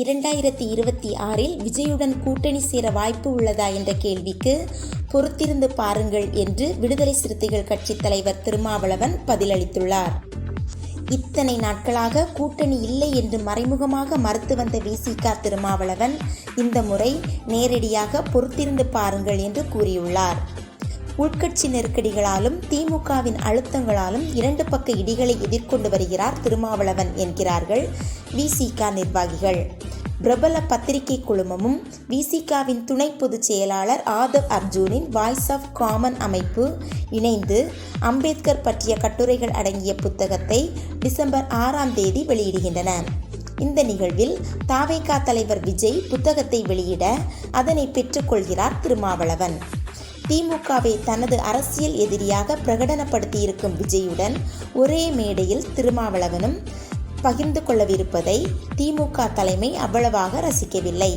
இரண்டாயிரத்தி இருபத்தி ஆறில் விஜயுடன் கூட்டணி சேர வாய்ப்பு உள்ளதா என்ற கேள்விக்கு பொறுத்திருந்து பாருங்கள் என்று விடுதலை சிறுத்தைகள் கட்சித் தலைவர் திருமாவளவன் பதிலளித்துள்ளார். இத்தனை நாட்களாக கூட்டணி இல்லை என்று மறைமுகமாக மறுத்து வந்த விசிகா திருமாவளவன் இந்த முறை நேரடியாக பொறுத்திருந்து பாருங்கள் என்று கூறியுள்ளார். உள்கட்சி நெருக்கடிகளாலும் திமுகவின் அழுத்தங்களாலும் இரண்டு பக்க இடிகளை எதிர்கொண்டு வருகிறார் திருமாவளவன் என்கிறார்கள் விசிக நிர்வாகிகள். பிரபல பத்திரிகை குழுமமும் விசிகாவின் துணை பொதுச் செயலாளர் ஆதவ் அர்ஜூனின் வாய்ஸ் ஆஃப் காமன் அமைப்பு இணைந்து அம்பேத்கர் பற்றிய கட்டுரைகள் அடங்கிய புத்தகத்தை டிசம்பர் ஆறாம் தேதி வெளியிடுகின்றன. இந்த நிகழ்வில் தாவேகா தலைவர் விஜய் புத்தகத்தை வெளியிட அதனை பெற்றுக்கொள்கிறார் திருமாவளவன். திமுகவை தனது அரசியல் எதிரியாக பிரகடனப்படுத்தியிருக்கும் விஜயுடன் ஒரே மேடையில் திருமாவளவனும் பகிர்ந்து கொள்ளவிருப்பதை திமுக தலைமை அவ்வளவாக ரசிக்கவில்லை.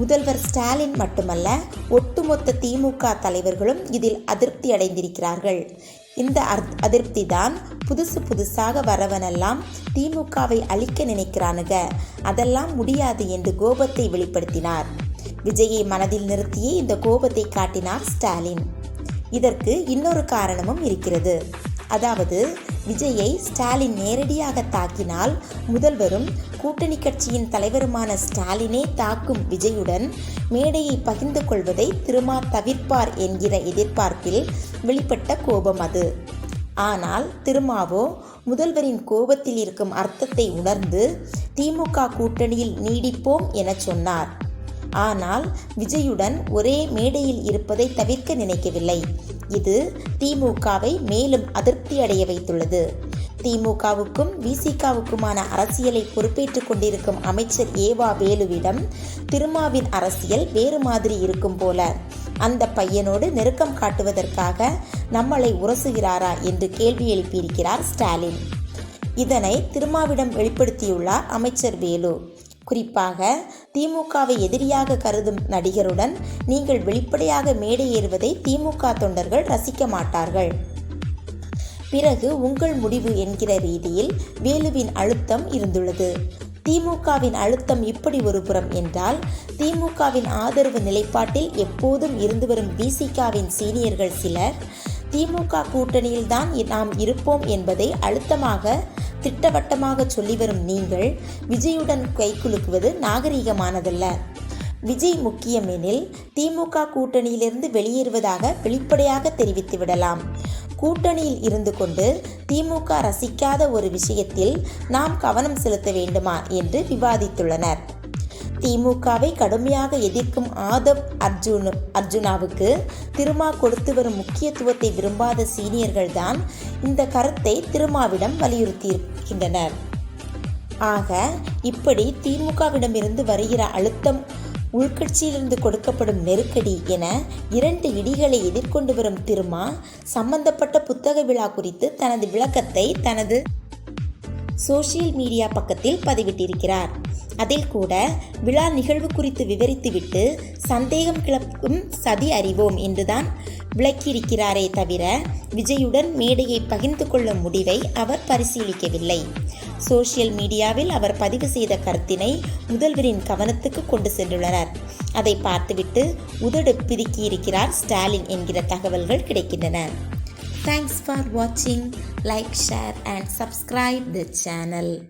முதல்வர் ஸ்டாலின் மட்டுமல்ல ஒட்டுமொத்த திமுக தலைவர்களும் இதில் அதிருப்தி அடைந்திருக்கிறார்கள். இந்த அதிருப்தி தான் புதுசு புதுசாக வரவனெல்லாம் திமுகவை அழிக்க நினைக்கிறானுங்க அதெல்லாம் முடியாது என்று கோபத்தை வெளிப்படுத்தினார். விஜயை மனதில் நிறுத்தியே இந்த கோபத்தை காட்டினார் ஸ்டாலின். இதற்கு இன்னொரு காரணமும் இருக்கிறது. அதாவது விஜயை ஸ்டாலின் நேரடியாக தாக்கினால் முதல்வரும் கூட்டணி கட்சியின் தலைவருமான ஸ்டாலினே தாக்கும் விஜயுடன் மேடையை பகிர்ந்து கொள்வதை திருமா தவிர்ப்பார் என்கிற எதிர்பார்ப்பில் வெளிப்பட்ட கோபம் அது. ஆனால் திருமாவோ முதல்வரின் கோபத்தில் இருக்கும் அர்த்தத்தை உணர்ந்து திமுக கூட்டணியில் நீடிப்போம் என சொன்னார். ஆனால் விஜயுடன் ஒரே மேடையில் இருப்பதை தவிர்க்க நினைக்கவில்லை. இது திமுகவை மேலும் அதிருப்தி அடைய வைத்துள்ளது. திமுகவுக்கும் விசிகாவுக்குமான அரசியலை பொறுப்பேற்றுக் கொண்டிருக்கும் அமைச்சர் ஏவா வேலுவிடம் திருமாவின் அரசியல் வேறு மாதிரி இருக்கும் போல. அந்த பையனோடு நெருக்கம் காட்டுவதற்காக நம்மளை உரசுகிறாரா என்று கேள்வி எழுப்பியிருக்கிறார் ஸ்டாலின். இதனை திருமாவிடம் வெளிப்படுத்தியுள்ளார் அமைச்சர் வேலு. குறிப்பாக திமுகவை எதிரியாக கருதும் நடிகருடன் நீங்கள் வெளிப்படையாக மேடை ஏறுவதை திமுக தொண்டர்கள் ரசிக்க மாட்டார்கள். பிறகு உங்கள் முடிவு என்கிற ரீதியில் வேலுவின் அழுத்தம் இருந்துள்ளது. திமுகவின் அழுத்தம் இப்படி ஒரு புறம் என்றால் திமுகவின் ஆதரவு நிலைப்பாட்டில் எப்போதும் இருந்து வரும் பிசிகாவின் சீனியர்கள் சிலர் திமுக கூட்டணியில்தான் நாம் இருப்போம் என்பதை அழுத்தமாக திட்டவட்டமாக சொல்லி வரும் நீங்கள் விஜயுடன் கைக்குலுக்குவது நாகரீகமானதல்ல. விஜய் முக்கியம் எனில் திமுக கூட்டணியிலிருந்து வெளியேறுவதாக வெளிப்படையாக தெரிவித்து விடலாம். கூட்டணியில் இருந்து கொண்டு திமுக ரசிக்காத ஒரு விஷயத்தில் நாம் கவனம் செலுத்த வேண்டுமா என்று விவாதித்துள்ளனர். திமுகவை கடுமையாக எதிர்க்கும் ஆதவ் அர்ஜுன் அர்ஜுனாவுக்கு திருமா கொடுத்து வரும் முக்கியத்துவத்தை விரும்பாத சீனியர்கள்தான் இந்த கருத்தை திருமாவிடம் வலியுறுத்தியிருக்கின்றனர். ஆக இப்படி திமுகவிடமிருந்து வருகிற அழுத்தம் உள்கட்சியிலிருந்து கொடுக்கப்படும் நெருக்கடி என இரண்டு இடிகளை எதிர்கொண்டு வரும் திருமா சம்பந்தப்பட்ட புத்தக விழா குறித்து தனது விளக்கத்தை தனது சோசியல் மீடியா பக்கத்தில் பதிவிட்டிருக்கிறார். அதில் கூட விழா நிகழ்வு குறித்து விவரித்துவிட்டு சந்தேகம் கிளப்பும் சதி அறிவோம் என்றுதான் விளக்கியிருக்கிறாரே தவிர விஜயுடன் மேடையை பகிர்ந்து கொள்ளும் முடிவை அவர் பரிசீலிக்கவில்லை. சோசியல் மீடியாவில் அவர் பதிவு செய்த கருத்தினை முதல்வரின் கவனத்துக்கு கொண்டு சென்றுள்ளனர். அதை பார்த்துவிட்டு உதடு பிதுக்கியிருக்கிறார் ஸ்டாலின் என்கிற தகவல்கள் கிடைக்கின்றன. Thanks for watching. Like, share and subscribe the channel.